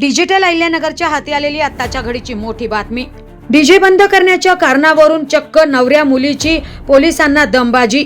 Digital अहिल्यानगरच्या हाती आलेली आत्ताच्या घडीची मोठी बातमी. डीजे बंद करण्याच्या कारणावरून चक्क नवऱ्या मुलीची पोलिसांना दमबाजी.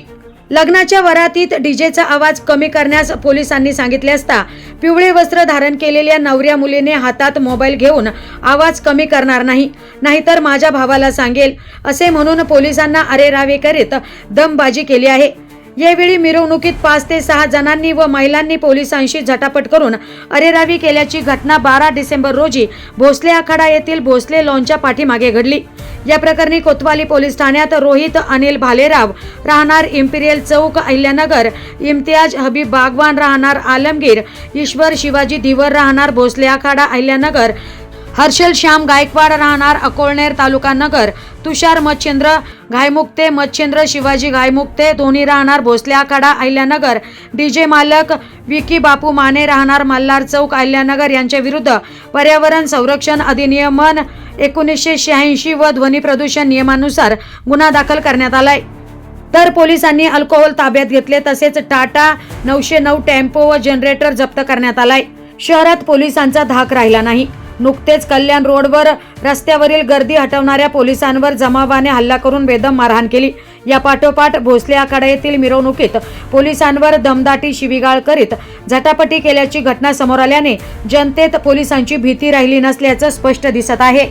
लग्नाच्या वरातीत डीजेचा आवाज कमी करण्यास पोलिसांनी सांगितले असता पिवळे वस्त्र धारण केलेल्या नवऱ्या मुलीने हातात मोबाईल घेऊन आवाज कमी करणार नाही नाहीतर माझ्या भावाला सांगेल असे म्हणून पोलिसांना अरेरावे करीत दमबाजी केली आहे. यावेळी मिरवणुकीत पाच ते सहा जणांनी व महिलांनी पोलिसांशी झटापट करून अरेरावी केल्याची घटना बारा डिसेंबर रोजी भोसले आखाडा येथील भोसले लॉनच्या पाठीमागे घडली. या प्रकरणी कोतवाली पोलीस ठाण्यात रोहित अनिल भालेराव राहणार इम्पिरियल चौक अहिल्यानगर. इम्तियाज हबीब बागवान राहणार आलमगीर. ईश्वर शिवाजी धिवर राहणार भोसले आखाडा अहिल्यानगर. हर्षल श्याम गायकवाड राहणार अकोळनेर तालुका नगर. तुषार मच्छिंद्र घायमुक्ते मच्छिंद्र शिवाजी घायमुक्ते दोन्ही राहणार भोसले आखाडा अहिल्यानगर डीजे मालक विकी बापू माने राहणार मल्हार चौक अहिल्यानगर यांच्या विरुद्ध पर्यावरण संरक्षण अधिनियमन एकोणीसशे शहाऐंशी व ध्वनी प्रदूषण नियमानुसार गुन्हा दाखल करण्यात आलाय. तर पोलिसांनी अल्कोहोल ताब्यात घेतले तसेच टाटा नऊशे नऊ टेम्पो व जनरेटर जप्त करण्यात आलाय. शहरात पोलिसांचा धाक राहिला नाही. नुकतेच कल्याण रोडवर रस्त्यावरील गर्दी हटवणाऱ्या पोलिसांवर जमावाने हल्ला करून बेदम मारहाण केली. या पाठोपाठ भोसले आखाडा येथील मिरवणुकीत पोलिसांवर दमदाटी शिवीगाळ करीत झटापटी केल्याची घटना समोर आल्याने जनतेत पोलिसांची भीती राहिली नसल्याचं स्पष्ट दिसत आहे.